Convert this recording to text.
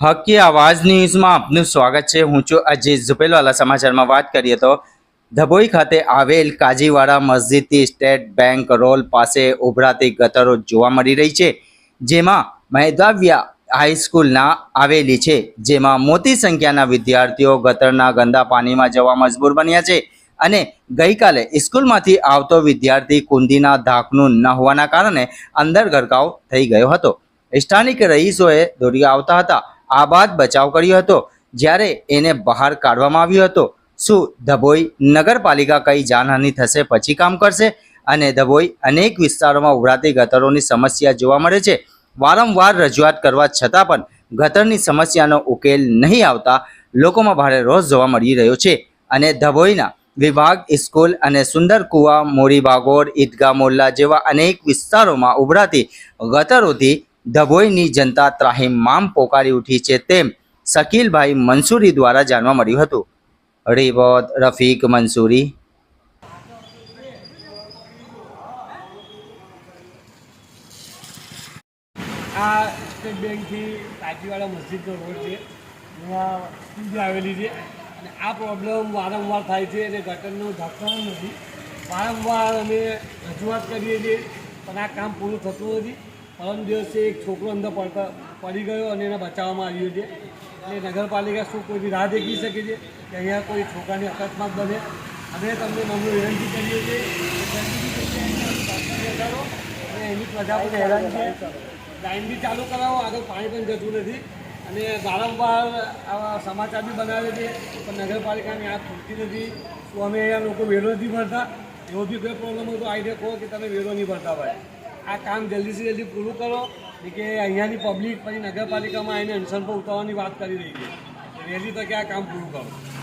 હકી આવાજ ન્યૂઝમાં આપનું સ્વાગત છે. હું છું અજીત ઝુપેલવાલા સમાચારમાં વાત કરીએ તો ધભોઈ ખાતે આવેલ કાજીવાડા મસ્જિદથી સ્ટેટ બેંક રોલ પાસે ઉભરાતી ગટરો જોવા મળી રહી છે, જેમાં મહેદાવ્યા હાઈસ્કૂલના આવેલી છે, જેમાં મોટી સંખ્યાના વિદ્યાર્થીઓ ગટરના ગંદા પાણીમાં જવા મજબૂર બન્યા છે અને ગઈકાલે સ્કૂલમાંથી આવતો વિદ્યાર્થી કુંદીના ધાકનું ન હોવાના કારણે અંદર ગરકાવ થઈ ગયો હતો. સ્થાનિક રહીશોએ દોડી આવતા હતા. આ બાદ બચાવ કર્યો હતો. જ્યારે એને બહાર કાઢવામાં આવ્યો હતો. શું ધભોઈ નગરપાલિકા કઈ જાનહાનિ થશે પછી કામ કરશે? અને ધભોઈ અનેક વિસ્તારોમાં ઉભરાતી ગટરોની સમસ્યા જોવા મળે છે. વારંવાર રજૂઆત કરવા છતાં પણ ગટરની સમસ્યાનો ઉકેલ નહીં આવતા લોકોમાં ભારે રોષ જોવા મળી રહ્યો છે. અને ધભોઈના વિભાગ, સ્કૂલ અને સુંદર કુવા, મોરી બાગોર, ઈદગાહ, મોલ્લા જેવા અનેક વિસ્તારોમાં ઉભરાતી ગટરોથી ધભોઈની જનતા ત્રાહિમામ પોકારી ઉઠી છે તેમ શકીલભાઈ મંસૂરી દ્વારા જાણવા મળ્યું હતું. રિવોદ રફીક મંસૂરી. આ સ્ટેટ બેંકથી કાચીવાડા મસ્જિદનો રોડ છે. એમાં સ્કૂલ આવેલી છે. અને આ પ્રોબ્લેમ વારંવાર થાય છે અને ગટરનું ઢાંકણ નથી. વારંવાર અમે રજૂઆત કરીએ છીએ, પણ આ કામ પૂરું થતું નથી. પરમ દિવસે એક છોકરો અંદર પડતા, પડી ગયો અને એને બચાવવામાં આવ્યો છે. એટલે નગરપાલિકા શું કોઈ રાહ દેખી શકે છે કે અહીંયા કોઈ છોકરાની અકસ્માત બને. અમે તમને નમ્ર વિનંતી કરીએ છીએ અને એની પ્રજા પણ હેરાન છે. લાઇન બી ચાલુ કરાવો, આગળ પાણી પણ જતું નથી. અને વારંવાર આવા સમાચાર બી બનાવે છે, પણ નગરપાલિકાની આ ખૂટતી નથી. તો અમે અહીંયા લોકો વેરો નથી ભરતા? એવો બી કોઈ પ્રોબ્લેમ હોય તો આઈડિયા કહો કે તમે વેરો નહીં ભરતા ભાઈ. આ કામ જલ્દીથી જલ્દી પૂરું કરો. કે અહીંયાની પબ્લિક પછી નગરપાલિકામાં આવીને અનશન પર ઉતારવાની વાત કરી રહી છે. વહેલી તકે આ કામ પૂરું કરો.